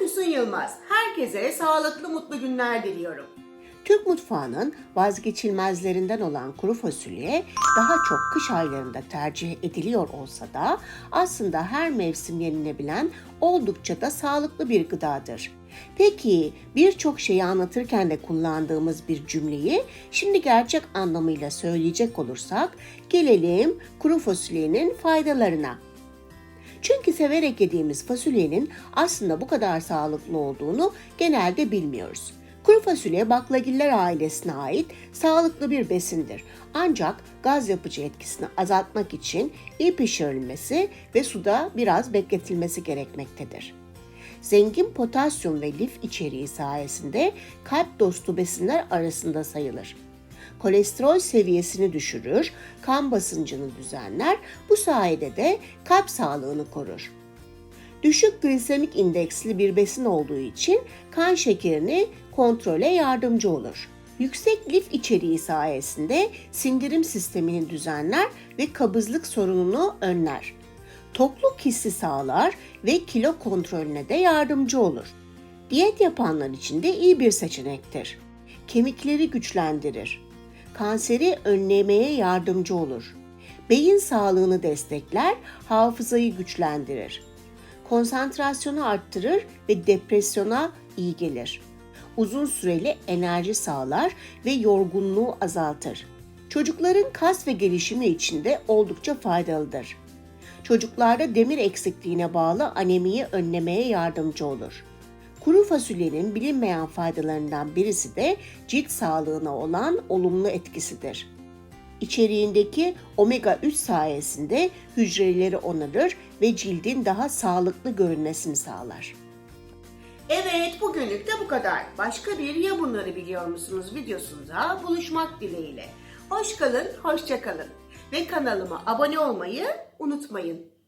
Füsun Yılmaz. Herkese sağlıklı mutlu günler diliyorum. Türk mutfağının vazgeçilmezlerinden olan kuru fasulye daha çok kış aylarında tercih ediliyor olsa da aslında her mevsim yenilebilen oldukça da sağlıklı bir gıdadır. Peki birçok şeyi anlatırken de kullandığımız bir cümleyi şimdi gerçek anlamıyla söyleyecek olursak gelelim kuru fasulyenin faydalarına. Çünkü severek yediğimiz fasulyenin aslında bu kadar sağlıklı olduğunu genelde bilmiyoruz. Kuru fasulye baklagiller ailesine ait sağlıklı bir besindir. Ancak gaz yapıcı etkisini azaltmak için iyi pişirilmesi ve suda biraz bekletilmesi gerekmektedir. Zengin potasyum ve lif içeriği sayesinde kalp dostu besinler arasında sayılır kolesterol seviyesini düşürür, kan basıncını düzenler, bu sayede de kalp sağlığını korur. Düşük glisemik indeksli bir besin olduğu için kan şekerini kontrole yardımcı olur. Yüksek lif içeriği sayesinde sindirim sistemini düzenler ve kabızlık sorununu önler. Tokluk hissi sağlar ve kilo kontrolüne de yardımcı olur. Diyet yapanlar için de iyi bir seçenektir. Kemikleri güçlendirir kanseri önlemeye yardımcı olur. Beyin sağlığını destekler, hafızayı güçlendirir. Konsantrasyonu arttırır ve depresyona iyi gelir. Uzun süreli enerji sağlar ve yorgunluğu azaltır. Çocukların kas ve gelişimi için de oldukça faydalıdır. Çocuklarda demir eksikliğine bağlı anemiyi önlemeye yardımcı olur. Kuru fasulyenin bilinmeyen faydalarından birisi de cilt sağlığına olan olumlu etkisidir. İçeriğindeki omega 3 sayesinde hücreleri onarır ve cildin daha sağlıklı görünmesini sağlar. Evet bugünlük de bu kadar. Başka bir ya bunları biliyor musunuz videosunda buluşmak dileğiyle. Hoş kalın, hoşça kalın. Ve kanalıma abone olmayı unutmayın.